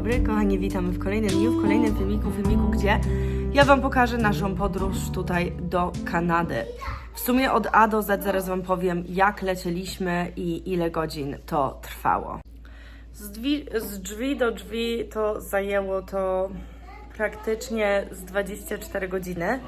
dobry, kochani, witamy w kolejnym dniu, w kolejnym filmiku, filmiku, gdzie ja Wam pokażę naszą podróż tutaj do Kanady. W sumie od A do Z zaraz Wam powiem, jak lecieliśmy i ile godzin to trwało. Z drzwi, z drzwi do drzwi to zajęło to praktycznie z 24 godziny,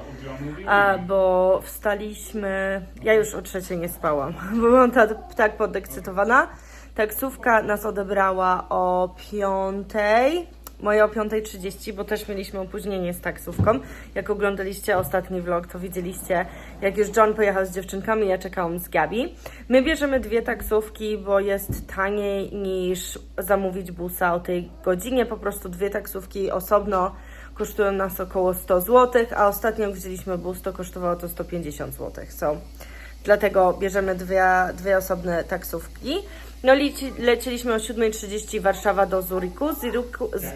a, bo wstaliśmy, ja już o trzeciej nie spałam, byłam tak, tak podekscytowana. Taksówka nas odebrała o piątej, moja o 5.30, bo też mieliśmy opóźnienie z taksówką. Jak oglądaliście ostatni vlog, to widzieliście, jak już John pojechał z dziewczynkami, ja czekałam z Gabi. My bierzemy dwie taksówki, bo jest taniej niż zamówić busa o tej godzinie. Po prostu dwie taksówki osobno kosztują nas około 100 zł, a ostatnio wzięliśmy bus, to kosztowało to 150 zł. So, dlatego bierzemy dwie, dwie osobne taksówki. No leci, lecieliśmy o 7.30 Warszawa do Zuriku. Z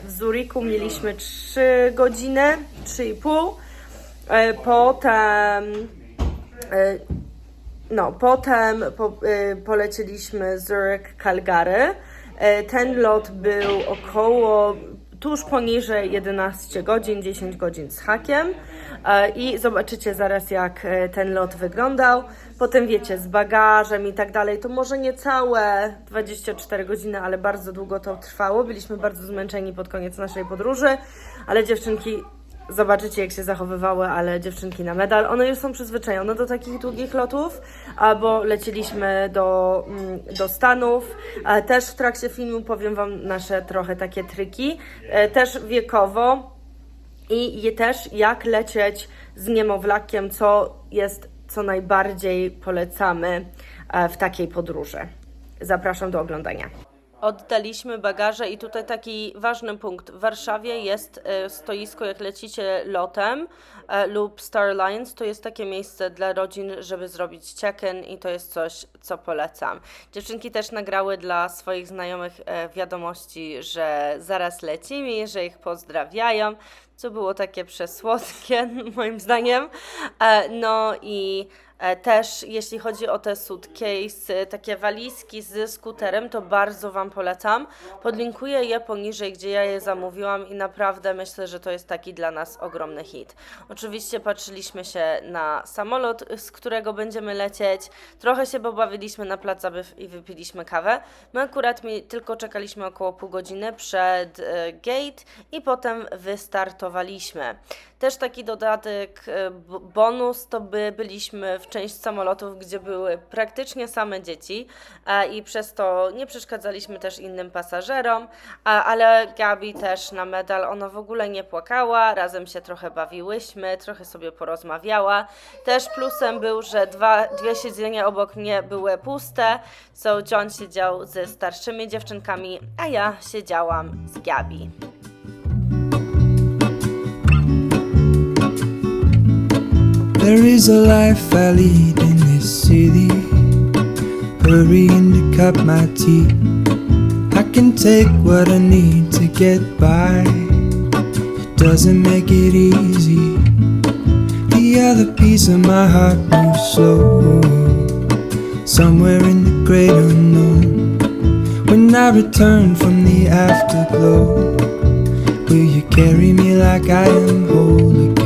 w Zuriku mieliśmy 3 godziny, 3,5. E, Potem e, no, potem po, y, polecieliśmy Zurich Calgary. E, ten lot był około tuż poniżej 11 godzin, 10 godzin z hakiem. E, I zobaczycie zaraz, jak e, ten lot wyglądał. Potem wiecie, z bagażem i tak dalej, to może nie całe 24 godziny, ale bardzo długo to trwało. Byliśmy bardzo zmęczeni pod koniec naszej podróży, ale dziewczynki Zobaczycie, jak się zachowywały, ale dziewczynki na medal. One już są przyzwyczajone do takich długich lotów, albo lecieliśmy do, mm, do Stanów. E, Też w trakcie filmu powiem Wam nasze trochę takie triki. E, Też wiekowo i też jak lecieć z niemowlakiem, co jest, co najbardziej polecamy e, w takiej podróży. Zapraszam do oglądania. Oddaliśmy bagaże i tutaj taki ważny punkt. W Warszawie jest e, stoisko, jak lecicie lotem e, lub Starlines, to jest takie miejsce dla rodzin, żeby zrobić check-in i to jest coś, co polecam. Dziewczynki też nagrały dla swoich znajomych e, wiadomości, że zaraz lecimy że ich pozdrawiają, co było takie przesłodkie moim zdaniem. No i Też jeśli chodzi o te suitcase, takie walizki z skuterem, to bardzo Wam polecam. Podlinkuję je poniżej, gdzie ja je zamówiłam i naprawdę myślę, że to jest taki dla nas ogromny hit. Oczywiście patrzyliśmy się na samolot, z którego będziemy lecieć. Trochę się pobawiliśmy na plac zabaw i wypiliśmy kawę. My akurat tylko czekaliśmy około pół godziny przed e, gate i potem wystartowaliśmy. Też taki dodatek, e, bonus, to by byliśmy w część samolotów, gdzie były praktycznie same dzieci e, i przez to nie przeszkadzaliśmy też innym pasażerom, ale Gabi też na medal, ona w ogóle nie płakała, razem się trochę bawiłyśmy, trochę sobie porozmawiała. Też plusem był, że dwa, dwie siedzenia obok mnie były puste, so John siedział ze starszymi dziewczynkami, a ja siedziałam z Gabi. There is a life I lead in this city. Hurrying to cut my teeth. I can take what I need to get by. It doesn't make it easy. The other piece of my heart moves slow. Somewhere in the great unknown. When I return from the afterglow, will you carry me like I am whole again?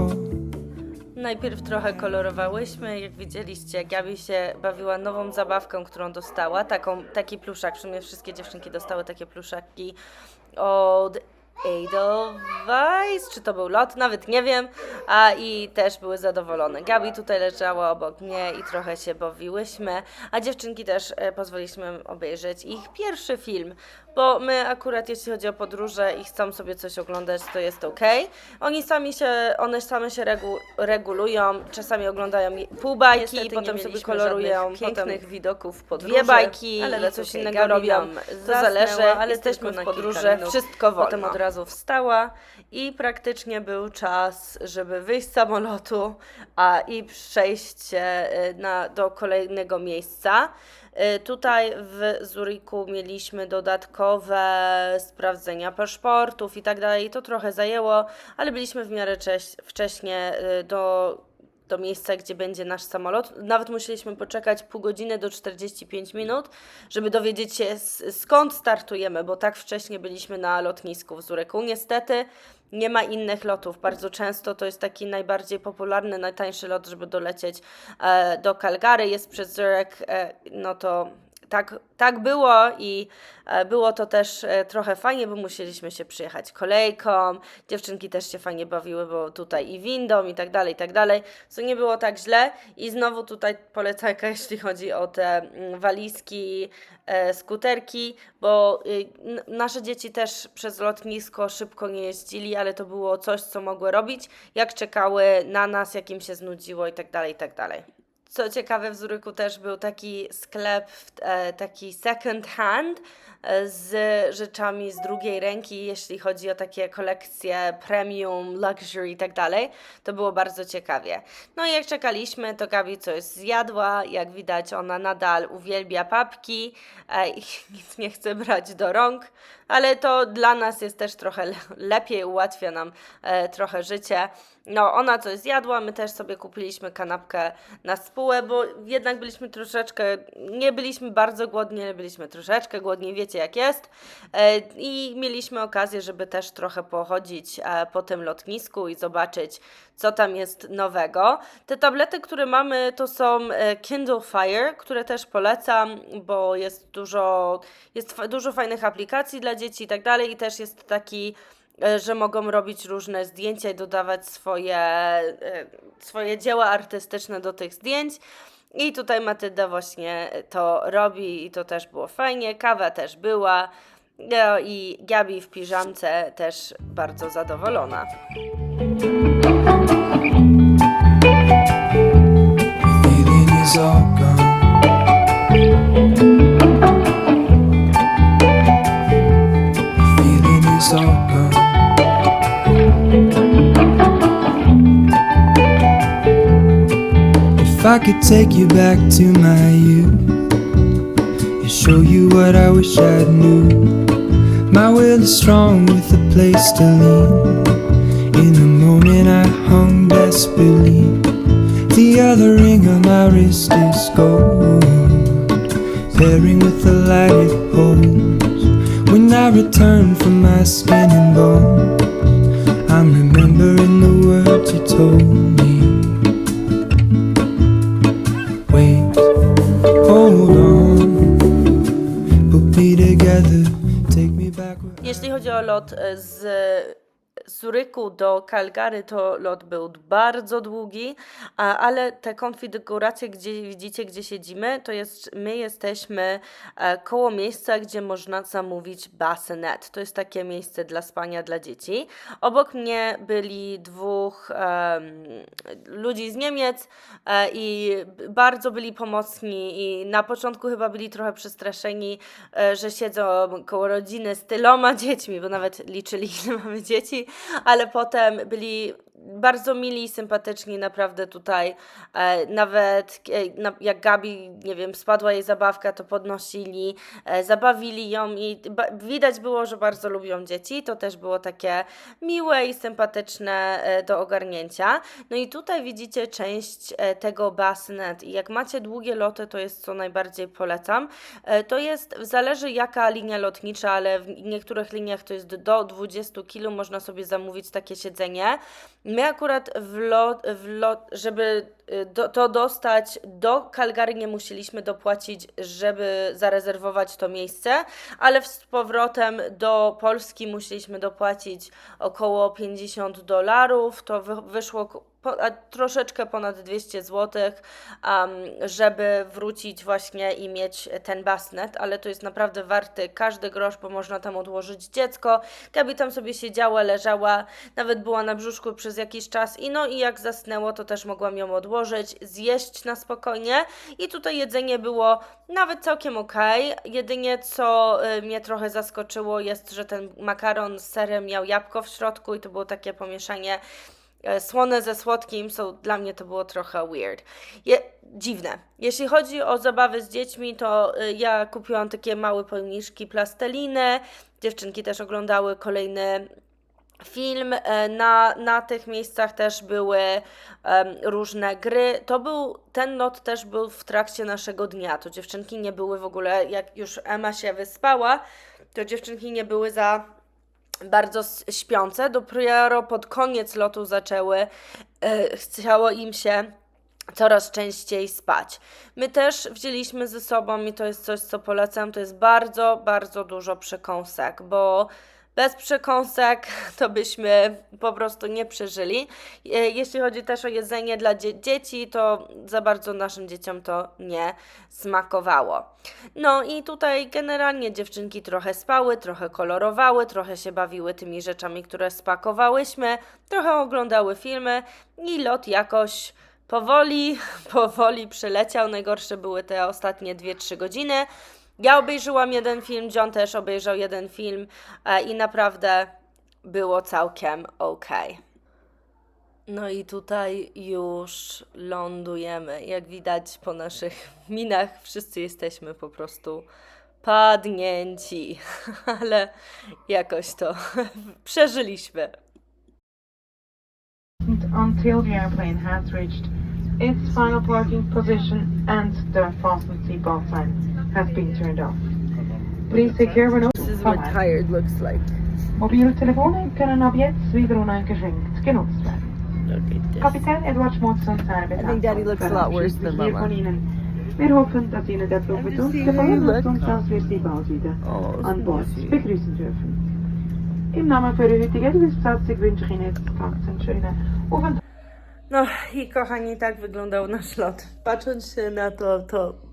Najpierw trochę kolorowałyśmy, jak widzieliście, Gabi się bawiła nową zabawką, którą dostała, taką, taki pluszak, w sumie wszystkie dziewczynki dostały takie pluszaki od Edelweiss, czy to był lot, nawet nie wiem, a i też były zadowolone. Gabi tutaj leżała obok mnie i trochę się bawiłyśmy, a dziewczynki też e, pozwoliliśmy obejrzeć ich pierwszy film, bo my akurat jeśli chodzi o podróże i chcą sobie coś oglądać, to jest ok. Oni sami się, one same się regu, regulują, czasami oglądają je- pół bajki, Niestety nie potem sobie mieliśmy kolorują żadnych potem pięknych widoków podróży, dwie bajki ale coś innego innego robią. To Zasnęła, zależy, ale jesteśmy tylko w na kilka podróży, minut. wszystko wolno. Potem od razu wstała i praktycznie był czas, żeby wyjść z samolotu a, i przejść się e, na, do kolejnego miejsca. E, Tutaj w Zurichu mieliśmy dodatkowe sprawdzenia paszportów i tak dalej. To trochę zajęło, ale byliśmy w miarę cześ- wcześnie e, do do miejsca, gdzie będzie nasz samolot. Nawet musieliśmy poczekać pół godziny do 45 minut, żeby dowiedzieć się skąd startujemy, bo tak wcześnie byliśmy na lotnisku w Zuryku. Niestety nie ma innych lotów. Bardzo często to jest taki najbardziej popularny, najtańszy lot, żeby dolecieć e, do Calgary. Jest przez Zurich, e, no to tak, tak było i e, było to też e, trochę fajnie, bo musieliśmy się przyjechać kolejką. Dziewczynki też się fajnie bawiły, bo tutaj i windą i tak dalej, i tak dalej. Co nie było tak źle. I znowu tutaj polecajka, jeśli chodzi o te mm, walizki, e, skuterki, bo y, nasze dzieci też przez lotnisko szybko nie jeździli, ale to było coś, co mogły robić, jak czekały na nas, jak im się znudziło i tak dalej, i tak dalej. Co ciekawe, w Zuryku też był taki sklep, e, taki second hand e, z rzeczami z drugiej ręki, jeśli chodzi o takie kolekcje premium, luxury i tak dalej. To było bardzo ciekawie. No i jak czekaliśmy, to Gabi coś zjadła. Jak widać, ona nadal uwielbia papki e, i nic nie chce brać do rąk, ale to dla nas jest też trochę le- lepiej, ułatwia nam trochę życie. No, ona coś zjadła, my też sobie kupiliśmy kanapkę na spółę, bo jednak byliśmy troszeczkę, nie byliśmy bardzo głodni, ale byliśmy troszeczkę głodni, wiecie jak jest. E, I mieliśmy okazję, żeby też trochę pochodzić e, po tym lotnisku i zobaczyć, co tam jest nowego. Te tablety, które mamy, to są e, Kindle Fire, które też polecam, bo jest dużo, jest dużo fajnych aplikacji dla dzieci i tak dalej, i też jest taki że mogą robić różne zdjęcia i dodawać swoje, e, swoje dzieła artystyczne do tych zdjęć. I tutaj Matylda właśnie to robi i to też było fajnie. Kawa też była. No i Gabi w piżamce też bardzo zadowolona. I could take you back to my youth and show you what I wish I knew. My will is strong with a place to lean. In the moment I hung desperately. The other ring on my wrist is gold, pairing with the light it holds. When I return from my skin and Jeśli chodzi o lot e, z Zuryku do Calgary, to lot był bardzo długi, ale te konfiguracje, gdzie widzicie, gdzie siedzimy, to jest, my jesteśmy e, koło miejsca, gdzie można zamówić basenet. To jest takie miejsce dla spania dla dzieci. Obok mnie byli dwóch em, ludzi z Niemiec e, i bardzo byli pomocni i na początku chyba byli trochę przestraszeni, e, że siedzą koło rodziny z tyloma dziećmi, bo nawet liczyli, ile mamy dzieci, ale potem byli bardzo mili i sympatyczni, naprawdę tutaj. E, nawet e, jak Gabi, nie wiem, spadła jej zabawka, to podnosili, e, zabawili ją i widać było, że bardzo lubią dzieci. To też było takie miłe i sympatyczne do ogarnięcia. No i tutaj widzicie część tego basenet i jak macie długie loty, to jest co najbardziej polecam. To jest, zależy jaka linia lotnicza, ale w niektórych liniach to jest do 20 kg, można sobie zamówić takie siedzenie. My akurat w lot, w lot żeby do, to dostać do Calgary nie musieliśmy dopłacić, żeby zarezerwować to miejsce, ale z powrotem do Polski musieliśmy dopłacić około 50 dolarów. To wy, wyszło po, troszeczkę ponad 200 zł, um, żeby wrócić właśnie i mieć ten basnet, ale to jest naprawdę warty każdy grosz, bo można tam odłożyć dziecko. Gabi tam sobie siedziała, leżała, nawet była na brzuszku przez jakiś czas i no i jak zasnęło, to też mogłam ją odłożyć, zjeść na spokojnie i tutaj jedzenie było nawet całkiem ok. Jedynie co y, mnie trochę zaskoczyło jest, że ten makaron z serem miał jabłko w środku i to było takie pomieszanie e, słone ze słodkim, so dla mnie to było trochę weird. Je, dziwne. Jeśli chodzi o zabawy z dziećmi, to y, ja kupiłam takie małe pojemniczki plasteliny. Dziewczynki też oglądały kolejny film. E, Na, na tych miejscach też były em, różne gry. To był, ten lot też był w trakcie naszego dnia. To dziewczynki nie były w ogóle, jak już Emma się wyspała, to dziewczynki nie były za bardzo śpiące. Dopiero pod koniec lotu zaczęły, e, chciało im się coraz częściej spać. My też wzięliśmy ze sobą i to jest coś, co polecam, to jest bardzo, bardzo dużo przekąsek, bo bez przekąsek to byśmy po prostu nie przeżyli. E, Jeśli chodzi też o jedzenie dla dzie- dzieci, to za bardzo naszym dzieciom to nie smakowało. No i tutaj generalnie dziewczynki trochę spały, trochę kolorowały, trochę się bawiły tymi rzeczami, które spakowałyśmy, trochę oglądały filmy i lot jakoś powoli, powoli przeleciał. Najgorsze były te ostatnie 2-3 godziny. Ja obejrzałam jeden film, John też obejrzał jeden film e, i naprawdę było całkiem ok. No i tutaj już lądujemy. Jak widać po naszych minach, wszyscy jesteśmy po prostu padnięci, ale jakoś to przeżyliśmy. until the airplane has reached its final parking position and the fasten seatbelt sign has been turned off. Please take care of when This is what tired looks like. Mobiltelefonen können ab jetzt wieder uneingeschränkt genutzt werden. Kapitän Edward Schmutzson I think Daddy looks a lot worse than hier Mama. von Ihnen. Wir hoffen, dass Ihnen der Flug mit uns gefallen hat und dass wir Sie bald wieder Oh, an Bord begrüßen dürfen. Im Namen für die heutige Besatzung wünsche ich Ihnen jetzt ganz einen schönen Aufenthalt. No i kochani, tak wyglądał nasz lot. Patrząc się na to, to uff,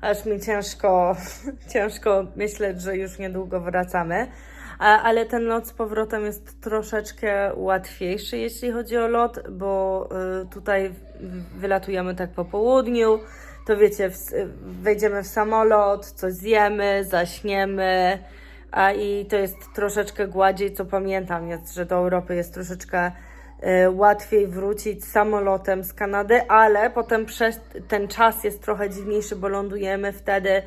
aż mi ciężko, ciężko myśleć, że już niedługo wracamy. Ale ten lot z powrotem jest troszeczkę łatwiejszy, jeśli chodzi o lot, bo y, tutaj wylatujemy tak po południu. To wiecie, wejdziemy w samolot, coś zjemy, zaśniemy. A i to jest troszeczkę gładziej, co pamiętam, jest, że do Europy jest troszeczkę łatwiej wrócić samolotem z Kanady, ale potem przez ten czas jest trochę dziwniejszy, bo lądujemy wtedy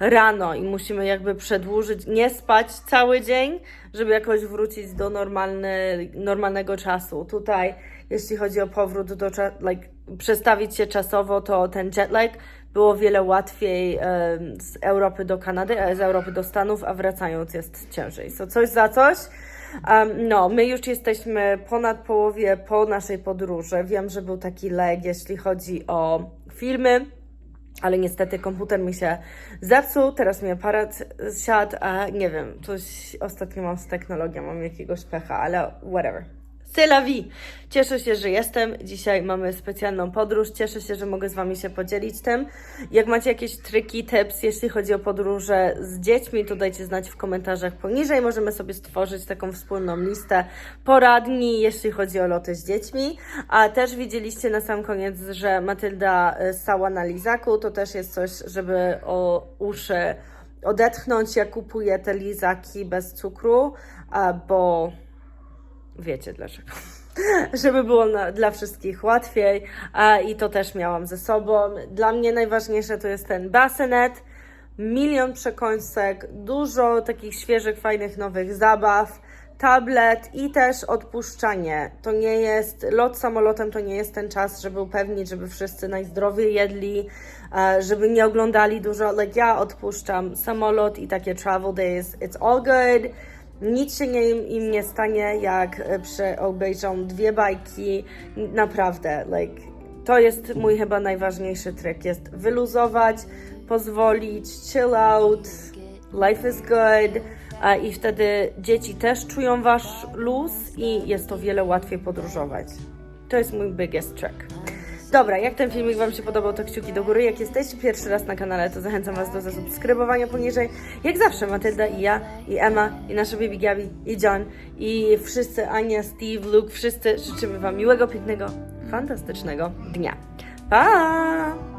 rano i musimy jakby przedłużyć, nie spać cały dzień, żeby jakoś wrócić do normalny, normalnego czasu. Tutaj, jeśli chodzi o powrót do like, przestawić się czasowo, to ten jetlag było wiele łatwiej em, z Europy do Kanady, a z Europy do Stanów, a wracając jest ciężej. So coś za coś. Um, no, my już jesteśmy ponad połowie po naszej podróży. Wiem, że był taki leg, jeśli chodzi o filmy, ale niestety komputer mi się zepsuł, teraz mi aparat siadł, a nie wiem, coś ostatnio mam z technologią, mam jakiegoś pecha, ale whatever. C'est la vie. Cieszę się, że jestem. Dzisiaj mamy specjalną podróż. Cieszę się, że mogę z Wami się podzielić tym. Jak macie jakieś triki, tips, jeśli chodzi o podróże z dziećmi, to dajcie znać w komentarzach poniżej. Możemy sobie stworzyć taką wspólną listę poradni, jeśli chodzi o loty z dziećmi. A też widzieliście na sam koniec, że Matylda y, stała na lizaku. To też jest coś, żeby o uszy odetchnąć. Ja kupuję te lizaki bez cukru, bo wiecie dlaczego. Żeby było na, dla wszystkich łatwiej a, i to też miałam ze sobą. Dla mnie najważniejsze to jest ten basenet, milion przekąsek, dużo takich świeżych, fajnych, nowych zabaw, tablet i też odpuszczanie. To nie jest, lot samolotem to nie jest ten czas, żeby upewnić, żeby wszyscy najzdrowiej jedli, e, żeby nie oglądali dużo, like ja odpuszczam samolot i takie travel days, it's all good. Nic się nie, im nie stanie, jak e, prze, obejrzą dwie bajki. Naprawdę, like, to jest mój chyba najważniejszy trik, jest wyluzować, pozwolić, chill out, life is good a, i wtedy dzieci też czują wasz luz i jest to wiele łatwiej podróżować. To jest mój biggest track. Dobra, jak ten filmik Wam się podobał, to kciuki do góry. Jak jesteście pierwszy raz na kanale, to zachęcam Was do zasubskrybowania poniżej. Jak zawsze, Matylda i ja, i Emma, i nasza baby Gabi, i John, i wszyscy, Ania, Steve, Luke, wszyscy życzymy Wam miłego, pięknego, fantastycznego dnia. Pa!